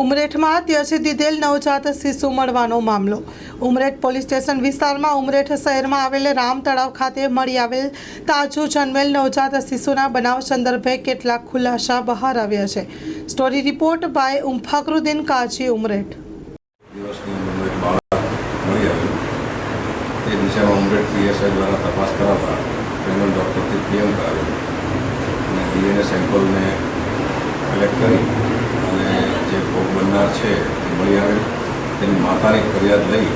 ઉમરેઠમાં અત્યાર સુધી દેલ નવજાત શિશુ મળવાનો મામલો. ઉમરેઠ પોલીસ સ્ટેશન વિસ્તારમાં ઉમરેઠ શહેરમાં આવેલ રામ તળાવ ખાતે મળી આવેલ તાજું જન્મેલ નવજાત શિશુના બનાવ સંદર્ભે કેટલાક ખુલાસા બહાર આવ્યા છે. Story report by Umfakaruddin Kazi, Umreth. તે ઉમરેઠ પીએસઆઈ દ્વારા તપાસ કરાવતા પેનલ સેમ્પલને કલેક્ટ કરી બનનાર છે, મળી આવેલ તેની માતાની ફરિયાદ લઈ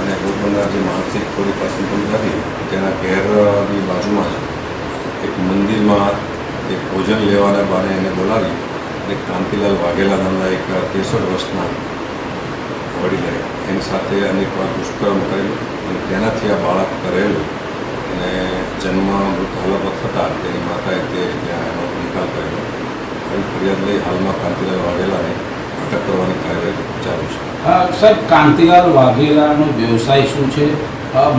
અને ભોગ બનનાર જે માનસિક થોડી અસંતુલિત હતી, તેના ઘેરની બાજુમાં જ એક મંદિરમાં એક ભોજન લેવાના બાને એને બોલાવી અને કાંતિલાલ વાઘેલા નામના એક ત્રેસઠ વર્ષના વડીલે એની સાથે અનેક વાર દુષ્કર્મ કરેલું અને તેનાથી આ બાળક કરેલું અને જન્મ મૃત હલપત થતાં તેની માતાએ તે ત્યાં એનો નિકાલ કર્યો. આવી ફરિયાદ લઈ હાલમાં કાંતિલાલ વાઘેલાને સાહેબ કાંતિલાલ વાઘેલાનો વ્યવસાય શું છે?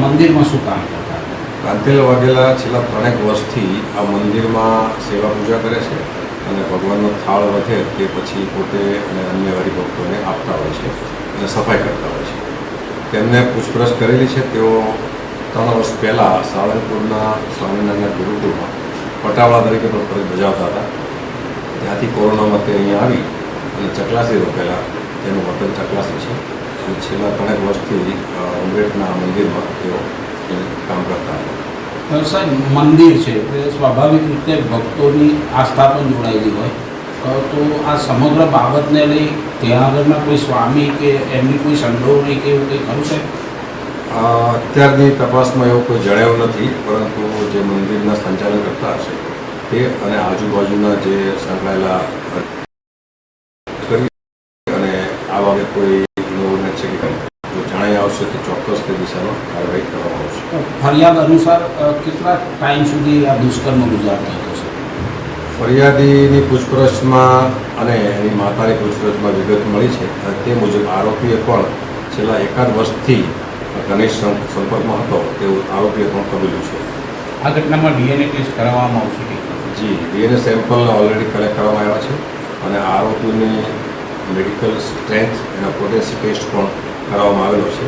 મંદિરમાં શું કામ કરતા? કાંતિલાલ વાઘેલા છેલ્લા ત્રણેક વર્ષથી આ મંદિરમાં સેવા પૂજા કરે છે અને ભગવાનનો થાળ વધે તે પછી પોતે અને અન્ય હરિભક્તોને આપતા હોય છે અને સફાઈ કરતા હોય છે. તેમને પૂછપરછ કરેલી છે. તેઓ ત્રણ વર્ષ પહેલાં સાળંગપુરના સ્વામિનારાયણ ગુરુકુળમાં પટાવાળા તરીકે પણ ફરજ બજાવતા હતા. ત્યાંથી કોરોનામાં તે અહીંયા આવી અને ચકલાસી રોકેલા છે. છેલ્લા ત્રણેક વર્ષથી ઉમરેઠના મંદિરમાં તેઓ કામ કરતા હતા. સાહેબ મંદિર છે સ્વાભાવિક રીતે ભક્તોની આસ્થા પણ જોડાયેલી હોય. તો આ સમગ્ર બાબતને લઈ ત્યાં આગળના કોઈ સ્વામી કે એમની કોઈ સંડોવણી કે એવું કંઈ ખરું સાહેબ? અત્યારની તપાસમાં એવું કોઈ જણાવ્યું નથી પરંતુ જે મંદિરના સંચાલન કરતા હશે તે અને આજુબાજુના જે સંકળાયેલા કોઈ ઇનોવેટ છે કે જો જણાઈ આવશે તો ચોક્કસ તે દિશામાં કાર્યવાહી કરવામાં આવશે. ફરિયાદ અનુસાર કેટલા ટાઈમ સુધી આ દુષ્કર્મ ગુજારતો હતો છે ફરિયાદીની પૂછપરછમાં અને એની માતાની પૂછપરછમાં વિગત મળી છે. અને તે મુજબ આરોપીએ પણ છેલ્લા એકાદ વર્ષથી ઘનિષ્ઠ સંપર્કમાં હતો. તેવું આરોપીએ પણ કબૂલ્યું છે. આ ઘટનામાં ડીએનએ ટેસ્ટ કરાવવામાં આવશે? જી ડીએનએ સેમ્પલ ઓલરેડી કલેક્ટ કરવામાં આવ્યા છે. અને આરોપીની મેડિકલ સ્ટ્રેન્થ એના પોટેન્સી ટેસ્ટ પણ કરાવવામાં આવેલો છે.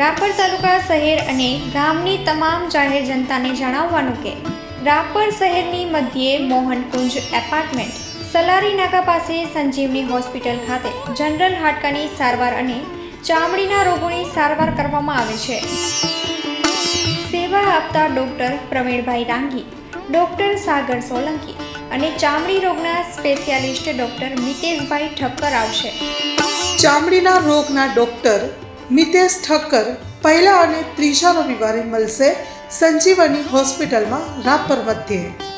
રાપર તાલુકા શહેર અને ગામની તમામ જાહેર જનતાને જણાવવાનું કે રાપર શહેરની મધ્યે મોહનકુંજ એપાર્ટમેન્ટ, સલારી નાકા પાસે સંજીવની હોસ્પિટલ ખાતે જનરલ હાડકાની સારવાર અને ચામડીના રોગોની સારવાર કરવામાં આવે છે. સેવા આપતા ડોક્ટર પ્રવીણભાઈ રાંગી, ડૉક્ટર સાગર સોલંકી અને ચામડી રોગના સ્પેશિયાલિસ્ટ ડૉક્ટર મિતેશભાઈ ઠક્કર આવશે. ચામડીના રોગના ડૉક્ટર મિતેશ ઠક્કર પહેલા અને ત્રીજા રવિવારે મળશે સંજીવની હોસ્પિટલમાં રાપર મધ્યે.